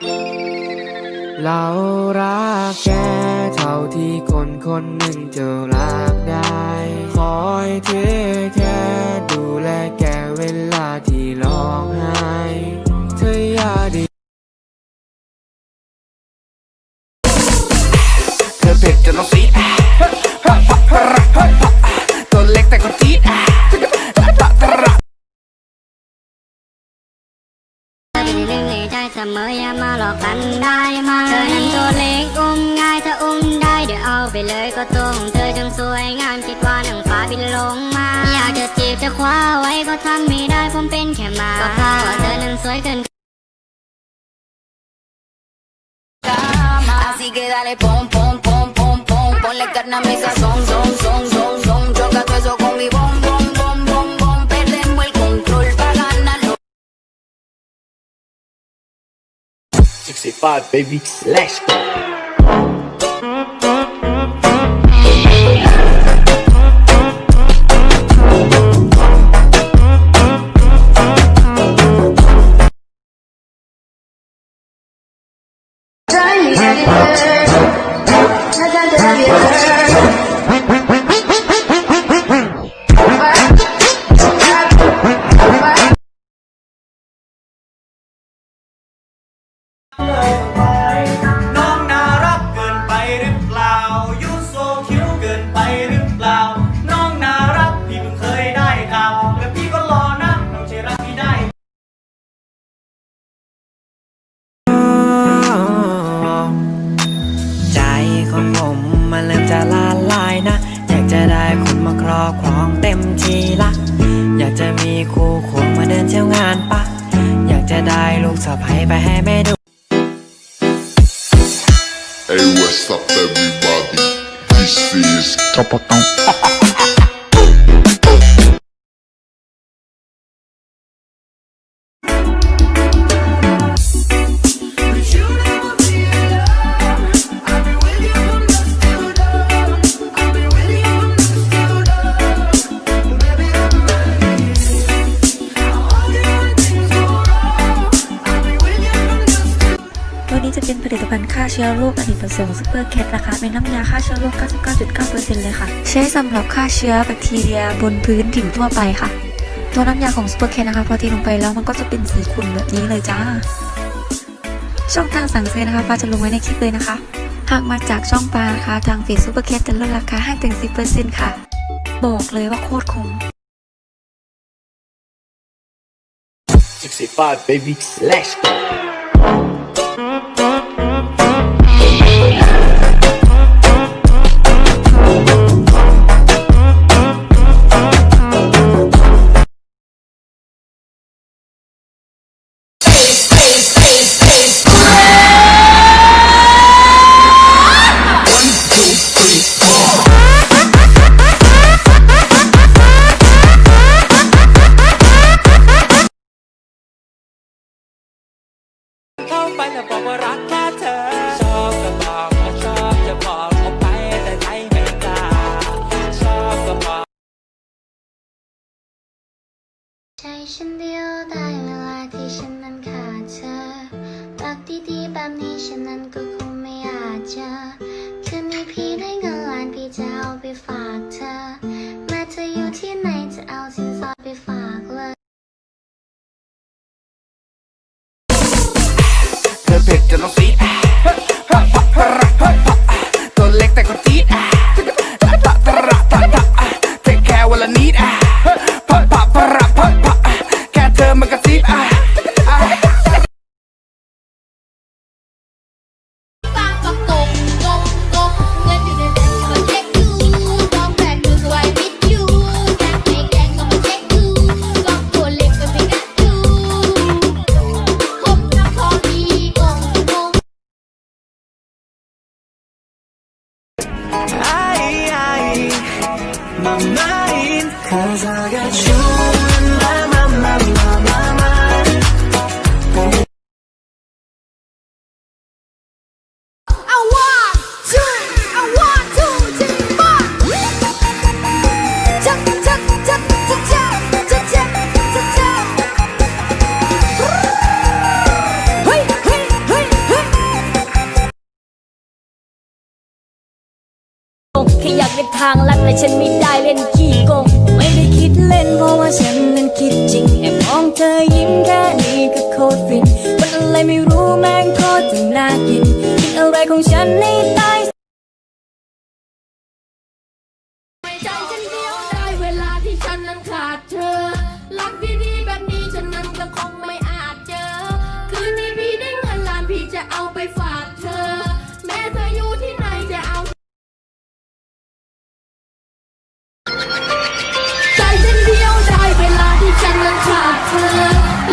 เรารักแกเท่าที่คนคนหนึ่งจะรักได้ คอยเทแค่ดูแลแกเวลาที่ร้องไห้เธออย่าดีเธอเผ็ดจนต้องซี สมออย่ามาหลอกกันได้ไหมเธอนั้นตัวเล็กอุ้มง่ายถ้าอุ้มได้เดี๋ยวเอาไปเลยก็ตรงเธอจังสวยงามคิดว่าหนังฟ้าบินลงมา อยากจะจีบจะคว้าไว้ก็ทำไม่ได้ผมเป็นแค่มาก็เพราะว่าเธอนั้นสวยเกิน Así que dale pom pom pom pom pom Ponle carne a mi sazón, son, son, son, son Choca todo eso con mi bom 65 baby. Let's go ทีละอยากจะมีคู่ควงมาเดินเที่ยวงานปะ อยากจะได้ลูกสะใภ้ไปให้แม่ดู Hey, what's up, everybody? This is Topotong. เชื้อโรคอเนกประสงค์ซูเปอร์แคทนะคะ เป็นน้ำยาฆ่าเชื้อโรค 99.9%เลยค่ะ ใช้สำหรับฆ่าเชื้อแบคทีเรียบนพื้นผิวทั่วไปค่ะ ตัวน้ำยาของซูเปอร์แคทนะคะ พอเทลงไปแล้วมันก็จะเป็นสีขุ่นแบบนี้เลยจ้า ช่องทางสั่งซื้อนะคะฟ้าจะลงไว้ในคลิปเลยนะคะ หากมาจากช่องปลานะคะทางเฟซซูเปอร์แคทจะลดราคาให้ถึง 10%ค่ะ บอกเลยว่าโคตรคุ้ม65 baby let's go เข้าไปแต่บอกว่ารักแค่เธอ ชอบก็บอกว่าชอบจะบอกออกไปแต่ใจไม่กล้าชอบก็บอกใจฉันเดียวได้เวลาที่ฉันนั้นขาดเธอรักดีๆแบบนี้ฉันนั้นก็คงไม่อาจเจอคืนนี้พี่ได้เงินล้านพี่จะเอาไปฝากเธอแม้เธออยู่ที่ไหน เผ็ดจนต้องซีดตัวเล็กแต่ก็จี๊ดเทคแคร์วันละนิด my mind Cause I got you in my mind างลัดและฉันไม่ได้เล่นขี้โกงไม่ได้คิดเล่นเพราะว่าฉันนั้นคิดจริงแอบมองเธอยิ้มแค่นี้ก็โคตรฟินมันอะไรไม่รู้แม่งโคตรจะน่ากินกินอะไรของฉันให้ต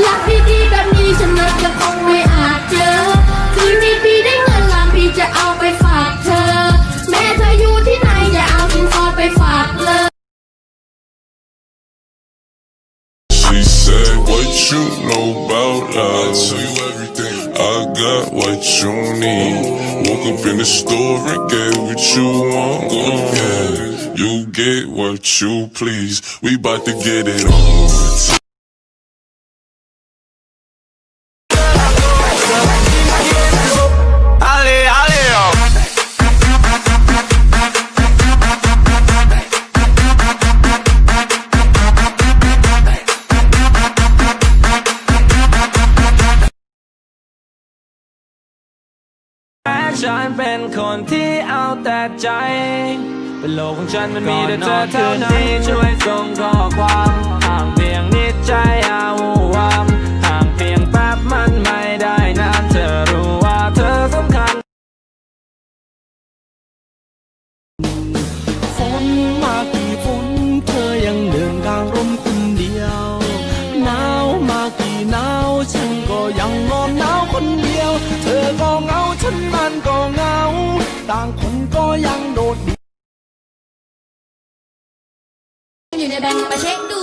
รักดีๆแบบนี้ฉันนั้นก็คงไม่อาจเจอ คืนนี้พี่ได้เงินล้านพี่จะเอาไปฝากเธอ แม้เธออยู่ที่ไหนจะเอาสินสอดไปฝากเลย She said, What you know about love? I tell you everything. I got what you need. Woke up in the store and get what you want. Yeah, you get what you please. We bout to get it on. คนที่เอาแต่ใจ เป็นโลกของฉันมันมีแต่เธอเท่านั้นที่ช่วยส่งข้อความห่างเพียงนิดใจอาหูวามห่างเพียงแป๊บมันไม่ได้ ต่างคนก็ยังโดดเดี่ยวอยู่ในแบงก์มาเช็คดู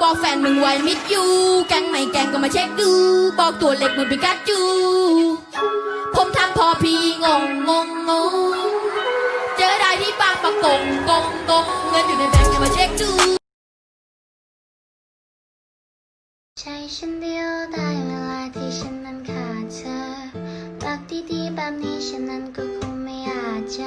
บอกแฟนมึงไว้มิดยูแกงไม่แกงก็มาเช็คดู บอกตัวเล็กเหมือนปิกาจู ผมทำพอพี่งงงงงงเจอได้ที่บางประกงกงกงเงินอยู่ในแบงก์อย่ามาเช็คดูใจฉันเดียวได้ เจอ